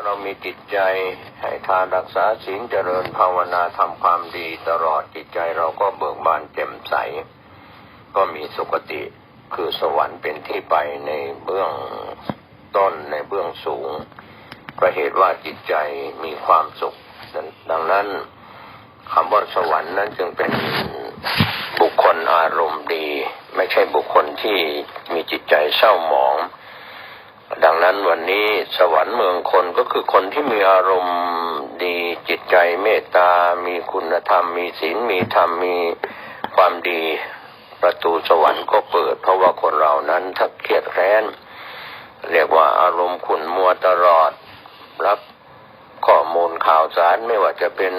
ถ้าเรามีจิตใจให้ทานรักษาศีลเจริญภาวนาทำความดีตลอดจิตใจเราก็เบิกบานแจ่มใส ก็มีสุคติคือสวรรค์เป็นที่ไปในเบื้องต้นในเบื้องสูงก็เหตุว่าจิตใจมีความสุข ดังนั้นคำว่าสวรรค์นั้นจึงเป็นบุคคลอารมณ์ดี ไม่ใช่บุคคลที่มีจิตใจเศร้าหมอง ดังนั้นวันนี้สวรรค์เมืองคนก็คือคนที่มีอารมณ์ดีจิตใจเมตตา มีคุณธรรม มีศีล มีธรรม มีความดี ประตูสวรรค์ก็เปิด เพราะว่าคนเรานั้นถ้าเครียดแค้น เรียกว่าอารมณ์ขุนมัวตลอด รับข้อมูลข่าวสารไม่ว่าจะเป็น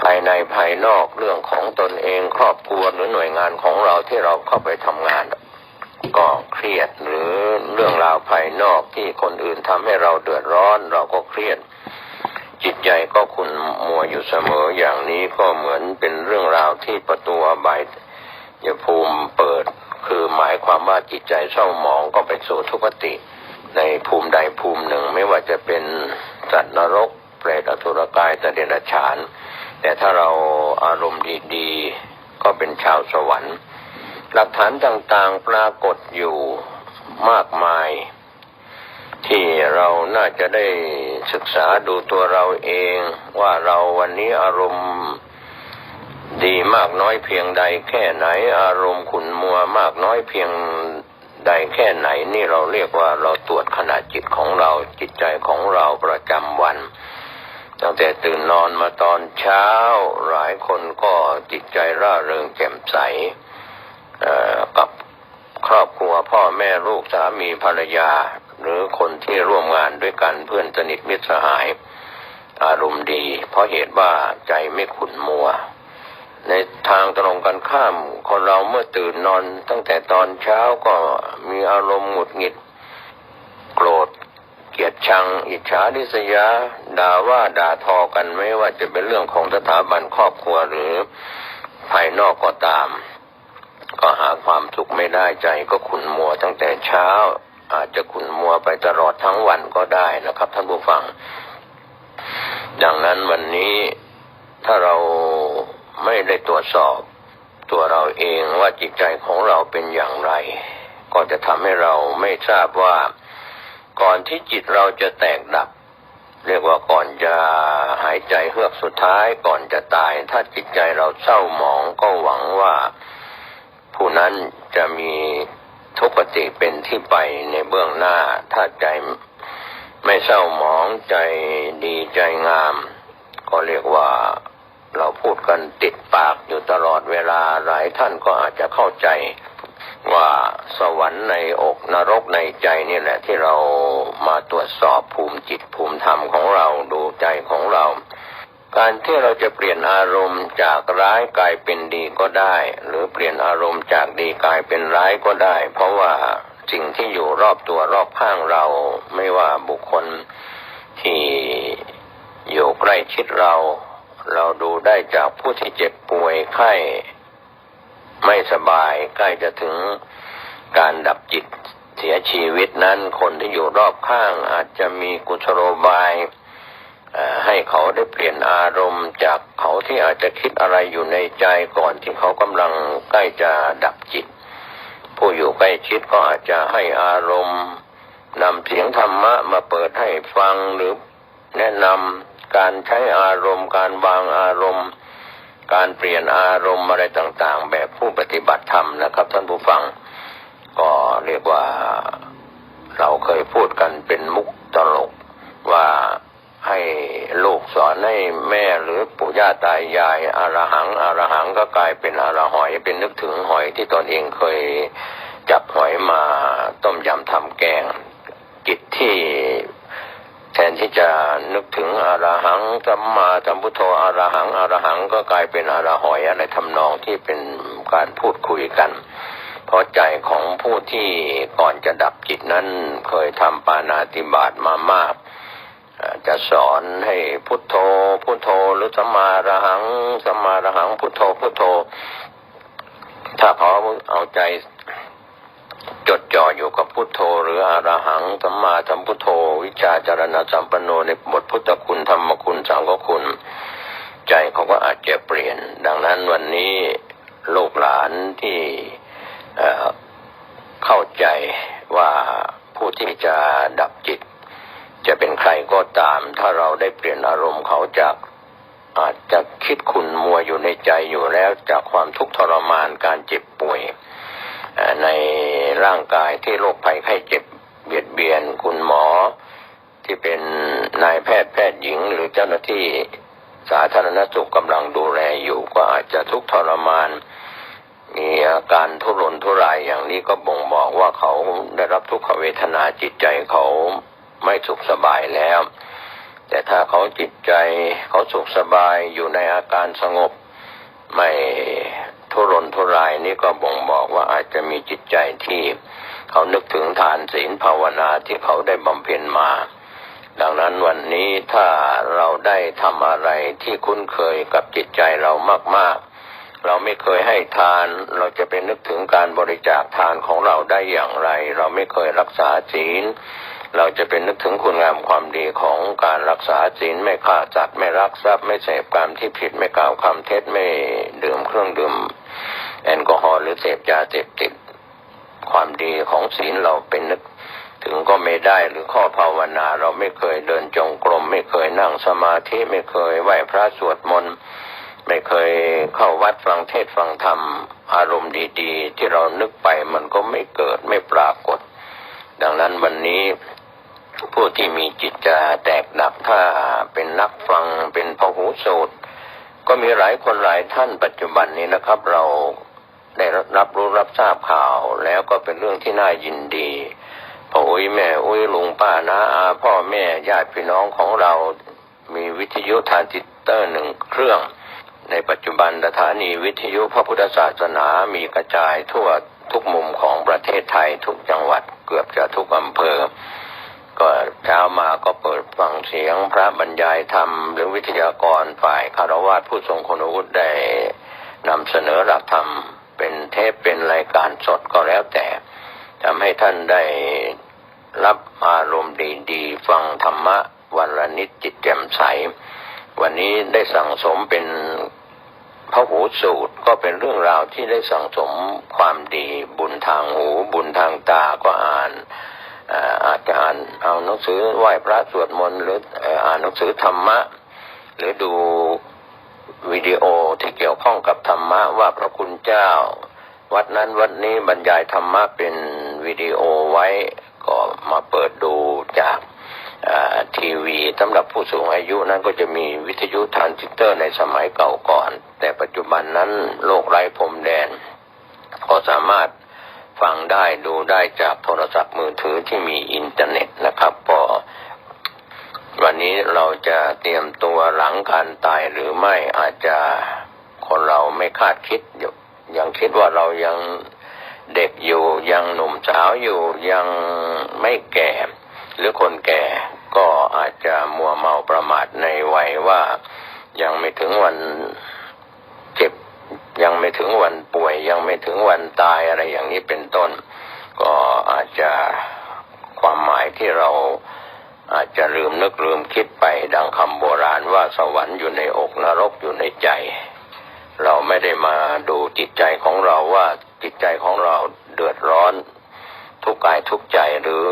ภายในภายนอกเรื่องของตนเองครอบครัวหรือหน่วยงานของเราที่เราเข้าไปทำงาน ก็เครียดหรือ เรื่องราวภายนอกที่คนอื่นทำให้เราเดือดร้อน เราก็เครียด จิตใจก็คุณมัวอยู่เสมออย่างนี้ก็เหมือนเป็นเรื่องราวที่ประตูอบายยภูมิเปิด คือหมายความว่าจิตใจเศร้าหมองก็ไปสู่ทุกขติ ในภูมิใดภูมิหนึ่งไม่ว่าจะเป็นสัตว์นรกเปรตอสุรกายตเดรัจฉาน แต่ถ้าเราอารมณ์ดีๆก็เป็นชาวสวรรค์หลักฐานต่างๆปรากฏอยู่ มากมาย ที่เราน่าจะได้ศึกษาดูตัวเราเองว่าเราวันนี้อารมณ์ดีมากน้อยเพียงใดแค่ไหน อารมณ์ขุนมัวมากน้อยเพียงใดแค่ไหนนี่เราเรียกว่าเราตรวจขนาดจิตของเราจิตใจของเราประจำวัน ตั้งแต่ตื่นนอนมาตอนเช้า หลายคนก็จิตใจร่าเริงแจ่มใสกับ ครอบครัวพ่อแม่ลูกสามีภรรยา หรือคนที่ร่วมงานด้วยกันเพื่อนสนิทมิตรสหาย อารมณ์ดี เพราะเหตุว่าใจไม่ขุนมัว ในทางตรงกันข้ามคนเราเมื่อตื่นนอน ตั้งแต่ตอนเช้าก็มีอารมณ์หงุดหงิด โกรธเกลียดชัง อิจฉาดิษยาด่าว่าด่าทอกันไม่ว่าจะเป็นเรื่องของสถาบันครอบครัวหรือภายนอกก็ตาม ก็หาความสุขไม่ได้ใจก็ขุนมัวตั้งแต่เช้า อาจจะขุนมัวไปตลอดทั้งวันก็ได้นะครับ ท่านผู้ฟัง ดังนั้นวันนี้ถ้าเราไม่ได้ตรวจสอบ ตัวเราเองว่าจิตใจของเราเป็นอย่างไร ก็จะทำให้เราไม่ทราบว่า ก่อนที่จิตเราจะแตกดับ เรียกว่าก่อนจะหายใจเฮือกสุดท้ายก่อนจะตาย ถ้าจิตใจเราเศร้าหมองก็หวังว่า ผู้นั้นจะมีทุกขติเป็นที่ไปในเบื้องหน้า ถ้าใจไม่เศร้าหมองใจดีใจงาม ก็เรียกว่าเราพูดกันติดปากอยู่ตลอดเวลาหลายท่านก็อาจจะเข้าใจว่าสวรรค์ในอกนรกในใจนี่แหละที่เรามาตรวจสอบภูมิจิตภูมิธรรมของเราดูใจของเรา การที่เราจะเปลี่ยนอารมณ์จากร้ายกลายเป็นดีก็ได้ หรือเปลี่ยนอารมณ์จากดีกลายเป็นร้ายก็ได้ เพราะว่าสิ่งที่อยู่รอบตัวรอบข้างเราไม่ว่าบุคคลที่อยู่ใกล้ชิดเรา เราดูได้จากผู้ที่เจ็บป่วยไข้ไม่สบายใกล้จะถึงการดับจิตเสียชีวิตนั้นคนที่อยู่รอบข้างอาจจะมีกุศโลบาย ให้เขาได้เปลี่ยนอารมณ์จากเขาที่อาจจะคิดอะไรอยู่ในใจก่อนที่เขากำลังใกล้จะดับจิต ผู้อยู่ใกล้ชิดก็อาจจะให้อารมณ์นำเสียงธรรมะมาเปิดให้ฟังหรือแนะนำการใช้อารมณ์ การวางอารมณ์ การเปลี่ยนอารมณ์อะไรต่างๆ แบบผู้ปฏิบัติธรรมนะครับท่านผู้ฟัง ก็เรียกว่าเราเคยพูดกันเป็นมุกตลกว่า ให้ลูกสอนให้แม่หรือปู่ย่าตายายอารหังอารหังก็กลายเป็นอารหอยเป็นนึกถึงหอยที่ตนเองเคยจับหอยมาต้มยำทำแกงจิตที่แทนที่จะนึกถึงอารหังสัมมาสัมพุทโธอารหังอารหังก็กลายเป็นอารหอยอะไรทำนองที่เป็นการพูดคุยกัน เพราะใจของผู้ที่ก่อนจะดับจิตนั้นเคยทำปานาติบาตมามาก จะสอนให้พุทโธ พุทโธหรือสัมมาระหังสัมมาระหังพุทโธพุทโธ ถ้าเขาเอาใจจดจ่ออยู่กับพุทโธ หรืออรหังสัมมาสัมพุทโธ วิชาจารณะสัมปันโนในบทพุทธคุณธรรมคุณสังฆคุณ ใจเขาก็อาจจะเปลี่ยน ดังนั้นวันนี้ลูกหลานที่เข้าใจว่าผู้ที่จะดับจิต จะเป็นใครก็ ตาม ถ้าเราได้เปลี่ยนอารมณ์เขาจากอาจจะคิดขุนมัวอยู่ในใจอยู่แล้วจากความทุกข์ทรมานการเจ็บป่วย ในร่างกายที่โรคภัยไข้เจ็บเบียดเบียนคุณหมอ ที่เป็นนายแพทย์แพทย์หญิง หรือเจ้าหน้าที่สาธารณสุขกำลังดูแลอยู่ก็อาจจะทุกข์ทรมานมีอาการทุรนทุรายอย่างนี้ก็บ่งบอกว่าเขาได้รับทุกขเวทนาจิตใจเขา ไม่สุขสบายแล้ว แต่ถ้าเขาจิตใจเขาสุขสบายอยู่ในอาการสงบ ไม่ทุรนทุรายนี่ก็บ่งบอกว่าอาจจะมีจิตใจที่เขานึกถึงทานศีลภาวนาที่เขาได้บำเพ็ญมา ดังนั้นวันนี้ถ้าเราได้ทำอะไรที่คุ้นเคยกับจิตใจเรามาก ๆเราไม่เคยให้ทาน เราจะไปนึกถึงการบริจาคทานของเราได้อย่างไร เราไม่เคยรักษาศีล เราจะเป็นนึกถึงคุณงามความดีของการรักษาศีลไม่ฆ่าสัตว์ไม่รักทรัพย์ไม่เสพกรรมที่ผิดไม่กล่าวคำเท็จไม่ดื่มเครื่องดื่มแอลกอฮอล์หรือเสพยาเสพติด ความดีของศีลเราเป็นนึกถึงก็ไม่ได้หรือข้อภาวนาเราไม่เคยเดินจงกรม ไม่เคยนั่งสมาธิไม่เคยไหว้พระสวดมนต์ไม่เคยเข้าวัดฟังเทศฟังธรรม อารมณ์ดี ๆ ที่เรานึกไปมันก็ไม่เกิดไม่ปรากฏ ดังนั้นวันนี้ ผู้ที่มีจิตจะแตกดับถ้าเป็นนักฟังเป็นพหูสูตร ก็มีหลายคนหลายท่านปัจจุบันนี้นะครับ เราได้รับรู้รับทราบข่าว แล้วก็เป็นเรื่องที่น่ายินดีพ่ออุ้ยแม่อุ้ยลุงป้านาอาพ่อแม่ญาติพี่น้องของเรา มีวิทยุทานซิเตอร์หนึ่งเครื่อง ในปัจจุบันสถานีวิทยุพระพุทธศาสนามีกระจายทั่วทุกมุมของประเทศไทยทุกจังหวัดเกือบจะทุกอำเภอ ก็เช้ามาก็เปิดฟังเสียงพระบรรยายธรรม หรือวิทยากรฝ่ายคารวะผู้ทรงคุณวุฒิได้นำเสนอหลักธรรม เป็นเทปเป็นรายการสดก็แล้วแต่ทำให้ท่านได้รับอารมณ์ดีๆ ฟังธรรมะวันละนิดจิตแจ่มใส วันนี้ได้สั่งสมเป็นพระหูสูตรก็เป็นเรื่องราวที่ได้สั่งสมความดี บุญทางหู บุญทางตาก็อ่าน อาอาจจะอ่านเอาหนังสือไหว้พระสวดมนต์หรืออ่านหนังสือธรรมะ หรือดูวิดีโอที่เกี่ยวข้องกับธรรมะว่าพระคุณเจ้า วัดนั้นวัดนี้บรรยายธรรมะเป็นวิดีโอไว้ก็มาเปิดดูจากทีวีสำหรับผู้สูงอายุนั้นก็จะมีวิทยุทรานซิสเตอร์ในสมัยเก่าก่อน แต่ปัจจุบันนั้นโลกไร้พรมแดน ก็สามารถ ฟังได้ดูได้จากโทรศัพท์มือถือที่มีอินเทอร์เน็ตนะครับก็วันนี้เราจะเตรียมตัวหลังการตายหรือไม่อาจจะคนเราไม่คาดคิดอยู่ยังคิดว่าเรายังเด็กอยู่ยังหนุ่มสาวอยู่ยังไม่แก่ หรือคนแก่ก็อาจจะมัวเมาประมาทในวัยว่ายังไม่ถึงวัน ยังไม่ถึงวันป่วย ยังไม่ถึงวันตายอะไรอย่างนี้เป็นต้น ก็อาจจะความหมายที่เราอาจจะลืมนึกลืมคิดไปดังคำโบราณว่าสวรรค์อยู่ในอกนรกอยู่ในใจ เราไม่ได้มาดูจิตใจของเราว่าจิตใจของเราเดือดร้อน ทุกข์กายทุกข์ใจหรือ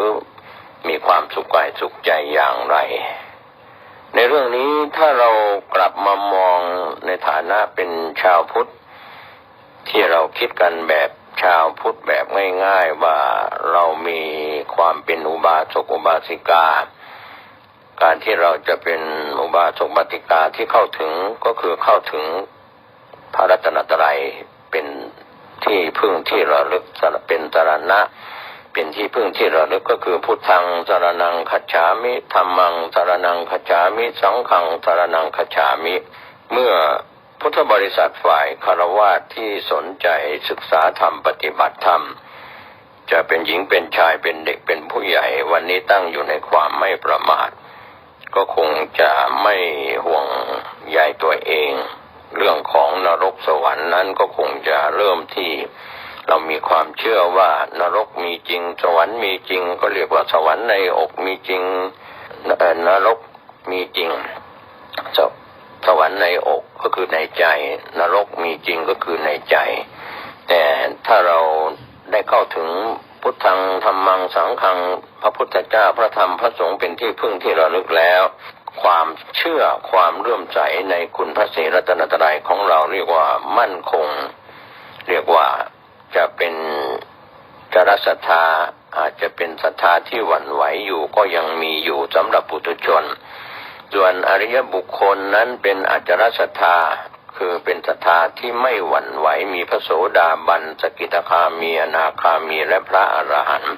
มีความสุขกายสุขใจอย่างไร ในเรื่องนี้ถ้าเรากลับมามองในฐานะเป็นชาวพุทธ ที่เราคิดกันแบบชาวพุทธแบบง่ายๆว่าเรามีความเป็นอุบาสกอุบาสิกา การที่เราจะเป็นอุบาสกบาสิกาที่เข้าถึงก็คือเข้าถึงพระรัตนตรัยเป็นที่พึ่งที่ระลึกเป็นสรณะ เป็นที่พึ่งที่ระลึกก็คือพุทธังสารนังคัจามิธรรมังสารนังคัจามิ สังฆังสารนังคัจามิ เมื่อ พุทธบริษัทฝ่ายคารวะที่สนใจศึกษาธรรมปฏิบัติธรรม จะเป็นหญิงเป็นชายเป็นเด็กเป็นผู้ใหญ่วันนี้ตั้งอยู่ในความไม่ประมาท ก็คงจะไม่ห่วงใยตัวเอง เรื่องของนรกสวรรค์นั้นก็คงจะเริ่มที่เรามีความเชื่อว่านรกมีจริง สวรรค์มีจริง ก็เรียกว่าสวรรค์ในอกมีจริงนรกมีจริง สวรรค์ในอกก็คือในใจ นรกมีจริงก็คือในใจ แต่ถ้าเราได้เข้าถึงพุทธังธรรมังสังฆังพระพุทธเจ้าพระธรรมพระสงฆ์เป็นที่พึ่งที่ระลึกแล้ว ความเชื่อความเรื่อมใสในคุณพระศรีรัตนตรัยของเราเรียกว่ามั่นคง เรียกว่าจะเป็นจรศรัทธาอาจจะเป็นศรัทธาที่หวั่นไหวอยู่ก็ยังมีอยู่สำหรับปุถุชน ส่วนอริยบุคคลนั้นเป็นอาจารศรัทธาคือเป็นศรัทธาที่ไม่หวั่นไหวมีพระโสดาบันสกิทาคามีอนาคามีและพระอรหันต์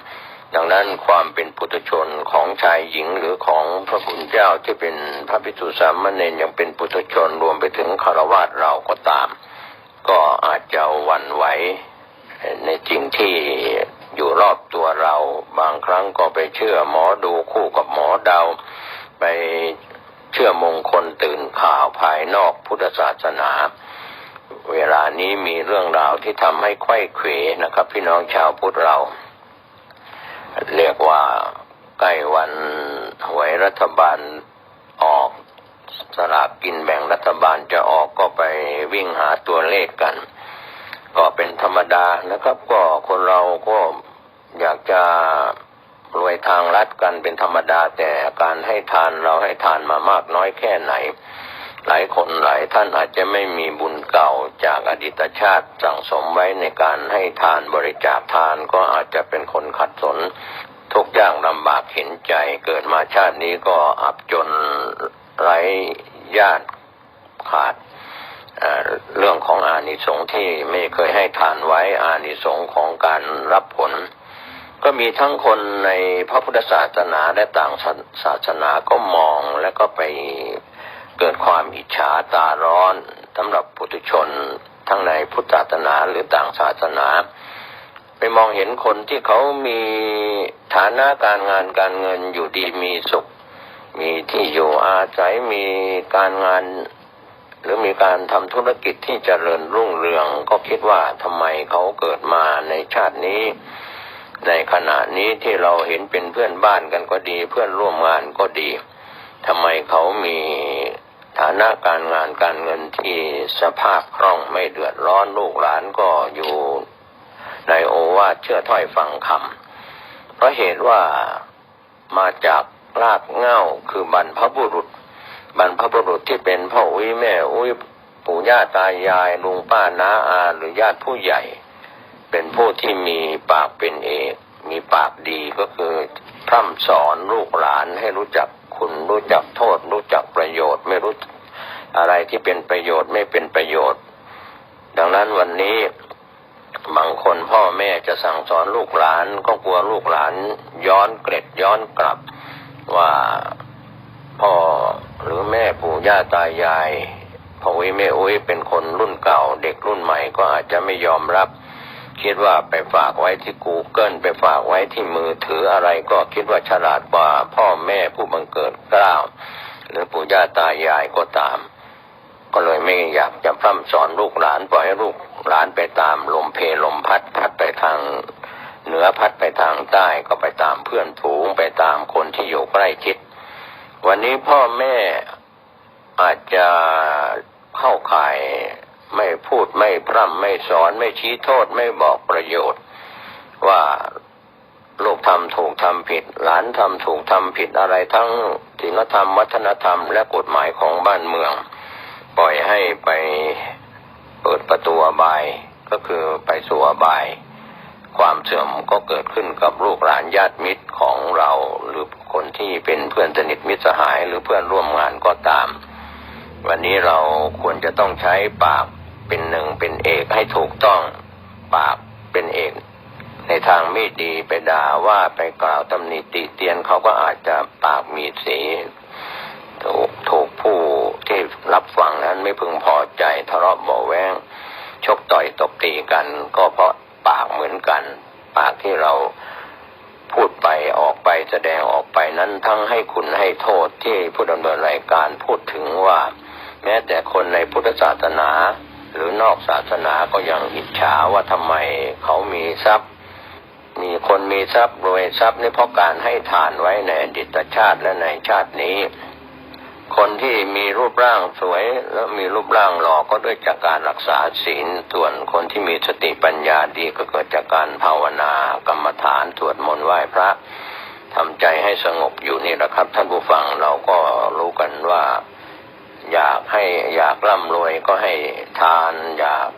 ดังนั้นความเป็นปุถุชนของชายหญิงหรือของพระคุณเจ้าที่เป็นพระภิกษุสามเณรยังเป็นปุถุชนรวมไปถึงคารวะเราก็ตาม ก็อาจจะหวั่นไหวในสิ่งที่อยู่รอบตัวเรา บางครั้งก็ไปเชื่อหมอดูคู่กับหมอเดาไป เชื่อมงคลตื่นข่าวภายนอกพุทธศาสนา เวลานี้มีเรื่องราวที่ทำให้ไข้เขวนะครับ พี่น้องชาวพุทธเรา เรียกว่าใกล้วันหวยรัฐบาลออกสลากกินแบ่งรัฐบาลจะออกก็ไปวิ่งหาตัวเลขกัน ก็เป็นธรรมดานะครับ ก็คนเราก็อยากจะ รวยทางลัดกันเป็นธรรมดาแต่การให้ทานเราให้ทานมามากน้อยแค่ไหน หลายคนหลายท่านอาจจะไม่มีบุญเก่าจากอดีตชาติสั่งสมไว้ในการให้ทานบริจาคทานก็อาจจะเป็นคนขัดสน ทุกอย่างลำบากเห็นใจเกิดมาชาตินี้ก็อับจนไร้ญาติขาดเเรื่องของอานิสงส์ที่ไม่เคยให้ทานไว้อานิสงส์ของการรับผล ก็มีทั้งคนในพระพุทธศาสนาและต่างศาสนาก็มองแล้วก็ไปเกิดความอิจฉาตาร้อนสำหรับปุถุชน ทั้งในพุทธศาสนาหรือต่างศาสนา ไปมองเห็นคนที่เขามีฐานะการงานการเงินอยู่ดีมีสุข มีที่อยู่อาศัยมีการงานหรือมีการทำธุรกิจที่เจริญรุ่งเรือง ก็คิดว่าทำไมเขาเกิดมาในชาตินี้ ในขณะนี้ที่เราเห็นเป็นเพื่อนบ้านกันก็ดี เพื่อนร่วมงานก็ดีทำไมเขามีฐานะการงานการเงินที่สภาพคล่องไม่เดือดร้อนลูกหลานก็อยู่ในโอวาทเชื่อถ้อยฟังคำเพราะเหตุว่ามาจากรากเง้าคือบรรพบุรุษ บรรพบุรุษที่เป็นพ่ออุ้ยแม่อุ้ยปู่ย่าตายายลุงป้าน้าอาหรือญาติผู้ใหญ่ เป็นผู้ที่มีปากเป็นเอกมีปากดีก็คือพร่ำสอนลูกหลานให้รู้จักคุณรู้จักโทษ รู้จักประโยชน์ ไม่รู้อะไรที่เป็นประโยชน์ไม่เป็นประโยชน์ ดังนั้นวันนี้บางคนพ่อแม่จะสั่งสอนลูกหลานก็กลัวลูกหลานย้อนเกร็ดย้อนกลับว่าพ่อหรือแม่ปู่ย่าตายายพ่ออุ้ยแม่อุ้ยเป็นคนรุ่นเก่า เด็กรุ่นใหม่ก็อาจจะไม่ยอมรับ คิดว่าไปฝากไว้ที่ Google ไปฝากไว้ที่มือถืออะไรก็คิดว่าฉลาดกว่าพ่อแม่ผู้บังเกิดเกล้าวหรือปู่ย่าตายายก็ตาม ก็เลยไม่อยากจะพร่ำสอนลูกหลานปล่อยให้ลูกหลานไปตามลมเพลมพัดพัดไปทางเหนือพัดไปทางใต้ก็ไปตามเพื่อนฝูงไปตามคนที่อยู่ใกล้ชิด วันนี้พ่อแม่อาจจะเข้าข่าย ไม่พูดไม่พร่ำไม่สอนไม่ชี้โทษไม่บอกประโยชน์ ว่าลูกทำถูกทำผิด หลานทำถูกทำผิดอะไรทั้งศีลธรรมวัฒนธรรมและกฎหมายของบ้านเมือง ปล่อยให้ไปเปิดประตูอบายก็คือไปสู่อบาย ความเสื่อมก็เกิดขึ้นกับลูกหลานญาติมิตรของเราหรือคนที่เป็นเพื่อนสนิทมิตรสหายหรือเพื่อนร่วมงานก็ตาม วันนี้เราควรจะต้องใช้ปาก เป็นหนึ่งเป็นเอกให้ถูกต้อง ปากเป็นเอก ในทางไม่ดีไปด่าว่าไปกล่าวตำหนิติเตียนเขาก็อาจจะปากมีสีถูกถูกผู้ที่รับฟังนั้นไม่พึงพอใจทะเลาะเบาแวงชกต่อยตบตีกัน ก็เพราะปากเหมือนกัน ปากที่เราพูดไปออกไปแสดงออกไปนั้นทั้งให้คุณให้โทษที่ผู้ดำเนินรายการพูดถึงว่า แม้แต่คนในพุทธศาสนา หรือนอกศาสนาก็ยังอิจฉาว่าทำไมเขามีทรัพย์ มีคนมีทรัพย์รวยทรัพย์นี่เพราะการให้ทานไว้ในอดีตชาติและในชาตินี้ คนที่มีรูปร่างสวยและมีรูปร่างหล่อก็ด้วยจากการรักษาศีลส่วนคนที่มีสติปัญญาดีก็เกิดจากการภาวนากรรมฐานสวดมนต์ไหว้พระทำใจให้สงบอยู่นี่แหละครับ ท่านผู้ฟังเราก็รู้กันว่า อยากให้อยากร่ำรวยก็ให้ทาน อยาก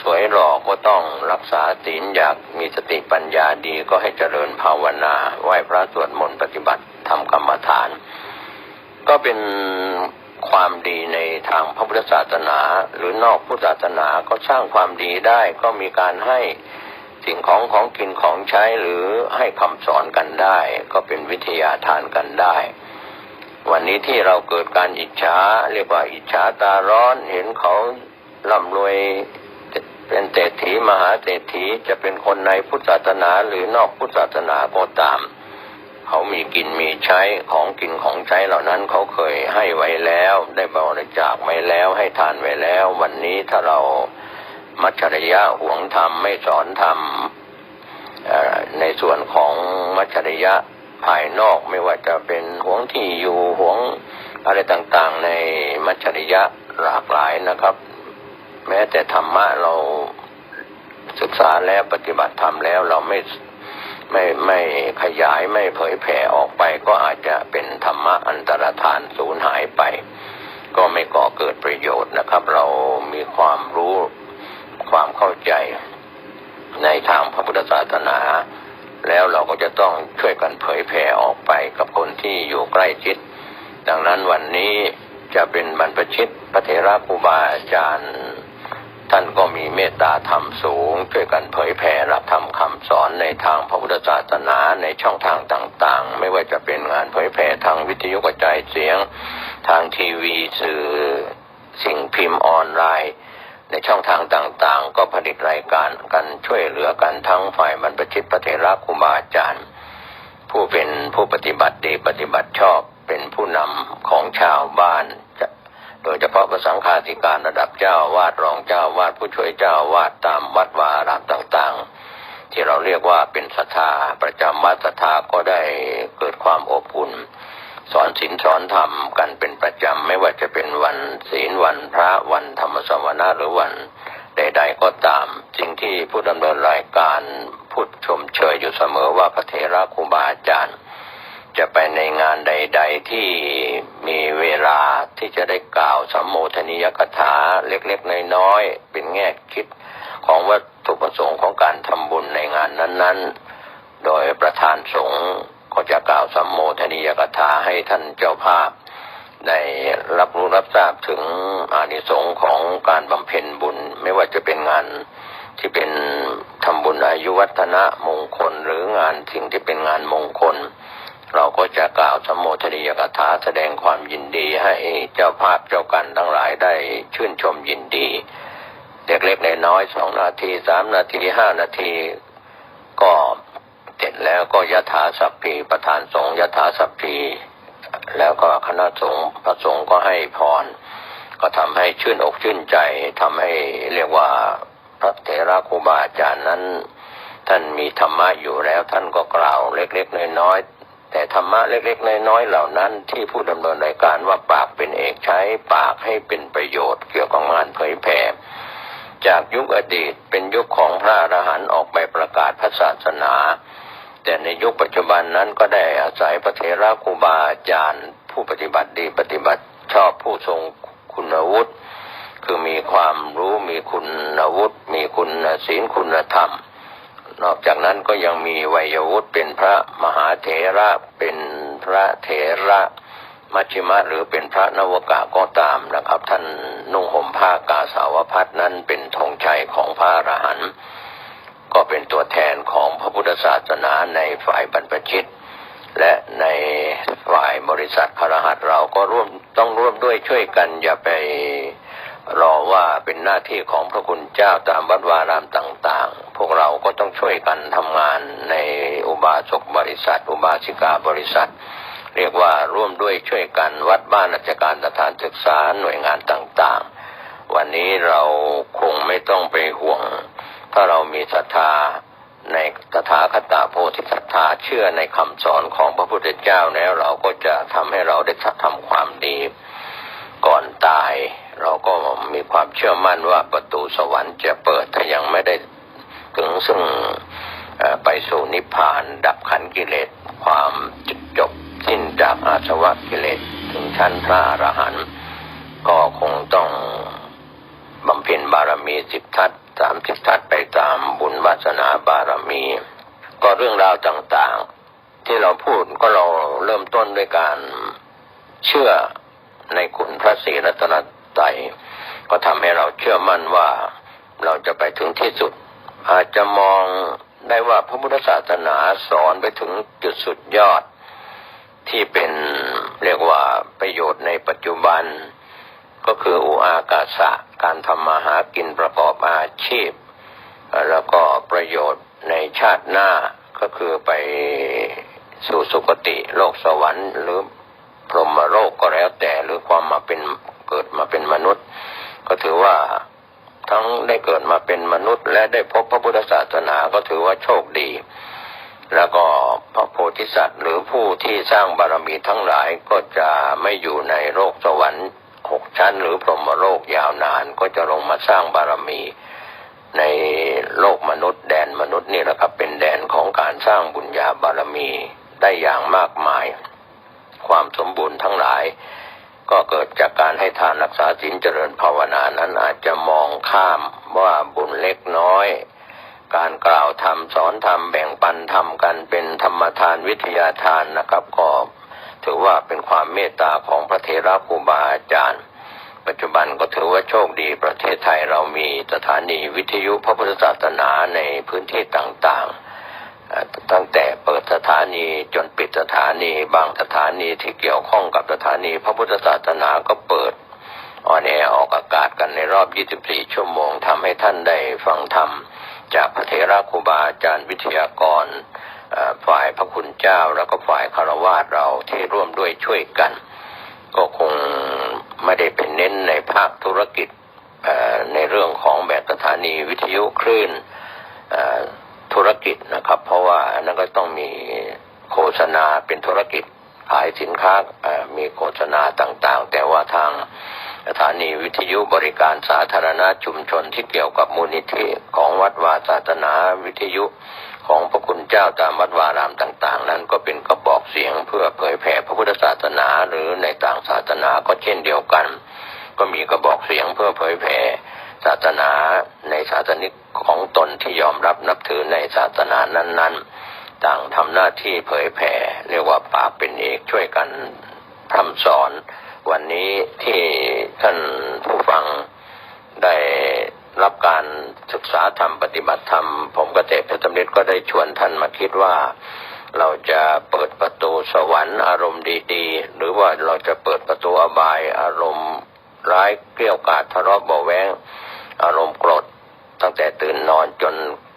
สวยหล่อก็ต้องรักษาศีลอยากมีสติปัญญาดีก็ให้เจริญภาวนาไหว้พระสวดมนต์ปฏิบัติทำกรรมฐาน ก็เป็นความดีในทางพระพุทธศาสนา หรือนอกพุทธศาสนาก็สร้างความดีได้ก็มีการให้สิ่งของของกินของใช้หรือให้คำสอนกันได้ ก็เป็นวิทยาทานกันได้ วันนี้ที่เราเกิดการอิจฉาเรียกว่าอิจฉาตาร้อนเห็นเขาร่ำรวยเป็นเศรษฐีมหาเศรษฐีจะเป็นคนในพุทธศาสนาหรือนอกพุทธศาสนาก็ตาม เขามีกินมีใช้ของกินของใช้เหล่านั้นเขาเคยให้ไว้แล้ว ได้บริจาคไว้แล้วให้ทานไว้แล้ว วันนี้ถ้าเรามัจฉริยะหวงธรรมไม่สอนธรรมในส่วนของมัจฉริยะ ภายนอกไม่ว่าจะเป็นห่วงที่อยู่ห่วงอะไรต่างๆ ในมัจฉริยะหลากหลายนะครับ แม้แต่ธรรมะเราศึกษาแล้วปฏิบัติธรรมแล้วเราไม่ไม่ไม่ขยายไม่เผยแผ่ออกไป ก็อาจจะเป็นธรรมะอันตรธานสูญหายไป ก็ไม่ก่อเกิดประโยชน์นะครับ เรามีความรู้ความเข้าใจในทางพระพุทธศาสนา แล้วเราก็จะต้องช่วยกันเผยแผ่ออกไปกับคนที่อยู่ใกล้ชิด ดังนั้นวันนี้จะเป็นบรรพชิตพระเถระครูบาอาจารย์ ท่านก็มีเมตตาธรรมสูง ช่วยกันเผยแผ่หลักธรรมคำสอนในทางพระพุทธศาสนาในช่องทางต่างๆ ไม่ว่าจะเป็นงานเผยแผ่ทางวิทยุกระจายเสียง ทางทีวีสื่อสิ่งพิมพ์ออนไลน์ ในช่องทางต่างๆ ก็ผลิตรายการกันช่วยเหลือกันทั้งฝ่ายบรรพชิตพระเถระครูบาอาจารย์ ผู้เป็นผู้ปฏิบัติดีปฏิบัติชอบเป็นผู้นำของชาวบ้าน โดยเฉพาะพระสังฆาธิการระดับเจ้าวาดรองเจ้าวาดผู้ช่วยเจ้าวาดตามวัดวาอารามต่างๆ ที่เราเรียกว่าเป็นศรัทธาประจำวัดศรัทธาก็ได้เกิดความอบอุ่น สอนศีลสอนธรรมกันเป็นประจำไม่ว่าจะเป็นวันศีลวันพระวันธรรมสวนาหรือวันใดๆก็ตาม สิ่งที่ผู้ดำเนินรายการพูดชมเชยอยู่เสมอว่าพระเถระครูบาอาจารย์ จะไปในงานใด ๆ ที่มีเวลาที่จะได้กล่าวสัมโมทนิยกถาเล็กๆน้อยๆเป็นแง่คิดของวัตถุประสงค์ของการทำบุญในงานนั้น ๆ โดยประธานสงฆ์ ก็จะกล่าวสัมโมทนิยกถาให้ท่านเจ้าภาพได้รับรู้รับทราบถึงอานิสงส์ของการบำเพ็ญบุญไม่ว่าจะเป็นงานที่เป็นทำบุญอายุวัฒนะมงคลหรืองานสิ่งที่เป็นงานมงคล เราก็จะกล่าวสมโภชนียกถาแสดงความยินดีให้เจ้าภาพเจ้ากันทั้งหลายได้ชื่นชมยินดี เด็กเล็กๆน้อยสองนาทีสามนาทีห้านาทีก็ เสร็จแล้วก็ยถาสัพพีประธานสงฆ์ยถาสัพพีแล้วก็คณะสงฆ์พระสงฆ์ก็ให้พร ก็ทำให้ชื่นอกชื่นใจทำให้เรียกว่าพระเถระครูบาอาจารย์นั้น ท่านมีธรรมะอยู่แล้วท่านก็กล่าวเล็กๆน้อยๆแต่ธรรมะเล็กๆน้อยๆเหล่านั้นที่ผู้ดำเนินรายการว่าปากเป็นเอกใช้ปากให้เป็นประโยชน์เกี่ยวกับงานเผยแผ่จากยุคอดีตเป็นยุคของพระอรหันต์ออกไปประกาศพระศาสนา แต่ในยุคปัจจุบันนั้นก็ได้อาศัยพระเถระครูบาอาจารย์ ผู้ปฏิบัติดีปฏิบัติชอบผู้ทรงคุณวุฒิคือมีความรู้มีคุณวุฒิมีคุณศีลคุณธรรม นอกจากนั้นก็ยังมีวัยวุฒิเป็นพระมหาเถระเป็นพระเถระมัชฌิมะหรือเป็นพระนวกะก็ตามนะครับ ท่านนุ่งห่มผ้ากาสาวพัดนั้นเป็นธงชัยของพระอรหันต์ ก็เป็นตัวแทนของพระพุทธศาสนาในฝ่ายบรรพชิต และในฝ่ายบริษัทพระรหัสเราก็ร่วมต้องร่วมด้วยช่วยกันอย่าไปรอว่าเป็นหน้าที่ของพระคุณเจ้าตามวัดวารามต่างๆ พวกเราก็ต้องช่วยกันทำงานในอุบาสกบริษัท อุบาสิกาบริษัท เรียกว่าร่วมด้วยช่วยกันวัดบ้านราชการสถานศึกษาหน่วยงานต่างๆ วันนี้เราคงไม่ต้องไปห่วง ถ้าเรามีศรัทธาในตถาคตโพธิศรัทธาเชื่อในคำสอนของพระพุทธเจ้าแล้วเราก็จะทำให้เราได้ทำความดีก่อนตาย เราก็มีความเชื่อมั่นว่าประตูสวรรค์จะเปิดถ้ายังไม่ได้ถึงซึ่งไปสู่นิพพานดับขันธ์กิเลส ความจุดจบสิ้นจากอาสวะกิเลส ถึงชั้นพระอรหันต์ก็คงต้องบำเพ็ญบารมีสิบทัศสามสิบทัศไปตามบุญวาสนาบารมี ก็เรื่องราวต่างๆ ที่เราพูดก็เราเริ่ม ต้นด้วยการเชื่อในคุณพระศรีรัตนตรัยก็ทำให้เราเชื่อมั่นว่าเราจะไปถึงที่สุด อาจจะมองได้ว่าพระพุทธศาสนาสอนไปถึงจุดสุดยอด ที่เป็นเรียกว่าประโยชน์ในปัจจุบัน ก็คืออุอากาสะการทำมาหากินประกอบอาชีพ แล้วก็ประโยชน์ในชาติหน้าก็คือไปสู่สุคติโลกสวรรค์ หรือพรหมโลกก็แล้วแต่หรือความมาเป็นเกิดมาเป็นมนุษย์ ก็ถือว่าทั้งได้เกิดมาเป็นมนุษย์ และได้พบพระพุทธศาสนาก็ถือว่าโชคดี แล้วก็พระโพธิสัตว์ หรือผู้ที่สร้างบารมีทั้งหลายก็จะไม่อยู่ในโลกสวรรค์หกชั้น หรือพรหมโลกยาวนานก็จะลงมาสร้างบารมีในโลกมนุษย์แดนมนุษย์นี่แหละครับเป็นแดนของการสร้างบุญญาบารมีได้อย่างมากมาย ความสมบูรณ์ทั้งหลาย ก็เกิดจากการให้ทานรักษาศีลเจริญภาวนานั้นอาจจะมองข้ามว่าบุญเล็กน้อย การกล่าวธรรมสอนธรรมแบ่งปันธรรมกันเป็นธรรมทานวิทยาทานนะครับก็ถือว่าเป็นความเมตตาของพระเถระครูบาอาจารย์ ปัจจุบันก็ถือว่าโชคดีประเทศไทยเรามีสถานีวิทยุพระพุทธศาสนาในพื้นที่ต่างๆ ตั้งแต่เปิดสถานีจนปิดสถานีบางสถานีที่เกี่ยวข้องกับสถานี พระพุทธศาสนาก็เปิดออนแอร์ออกอากาศกันในรอบ 24 ชั่วโมงทำให้ท่านได้ฟังธรรม จากพระเถระครูบาอาจารย์วิทยากรฝ่ายพระคุณเจ้าแล้วก็ฝ่ายคารวะเราที่ร่วมด้วยช่วยกัน ก็คงไม่ได้เป็นเน้นในภาคธุรกิจในเรื่องของแบบสถานีวิทยุคลื่น ธุรกิจนะครับ เพราะว่านั้นก็ต้องมีโฆษณาเป็นธุรกิจขายสินค้ามีโฆษณาต่างๆ แต่ว่าทางสถานีวิทยุบริการสาธารณะชุมชนที่เกี่ยวกับมูลนิธิของวัดวาศาสนาวิทยุของพระคุณเจ้าตามวัดวารามต่าง ๆ นั้นก็เป็นกระบอกเสียงเพื่อเผยแผ่พระพุทธศาสนาหรือในต่างศาสนาก็เช่นเดียวกัน ก็มีกระบอกเสียงเพื่อเผยแผ่ ศาสนาในศาสนิกของตนที่ยอมรับนับถือในศาสนานั้นๆ ต่างทำหน้าที่เผยแผ่เรียกว่าปากเป็นเอกช่วยกันพร่ำสอน วันนี้ที่ท่านผู้ฟังได้รับการศึกษาธรรมปฏิบัติธรรม ผมกเกษตรเพชรสำเร็จก็ได้ชวนท่านมาคิดว่าเราจะเปิดประตูสวรรค์อารมณ์ดีๆ หรือว่าเราจะเปิดประตูอบายอารมณ์ร้ายเกลี้ยวกาดทะเลาะเบาแวง อารมณ์โกรธตั้งแต่ตื่นนอนจน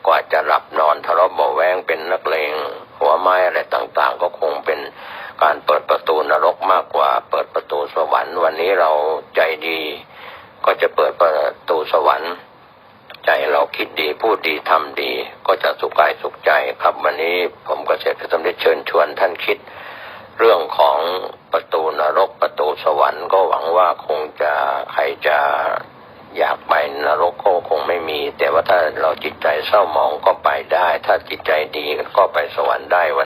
กว่าจะหลับนอนทะเลาะเบาแวงเป็นนักเลงหัวไม้อะไรต่างๆ ก็คงเป็นการเปิดประตูนรกมากกว่า เปิดประตูสวรรค์ วันนี้เราใจดี ก็จะเปิดประตูสวรรค์ ใจเราคิดดีพูดดีทำดี ก็จะสุขกายสุขใจครับ วันนี้ผมก็เสร็จสมเด็จเชิญชวนท่านคิด เรื่องของประตูนรกประตูสวรรค์ ก็หวังว่าคงจะใครจะ อยากไปนรกก็คงไม่มี แต่ว่าถ้าเราจิตใจเศร้าหมองก็ไปได้ ถ้าจิตใจดีก็ไปสวรรค์ได้วัน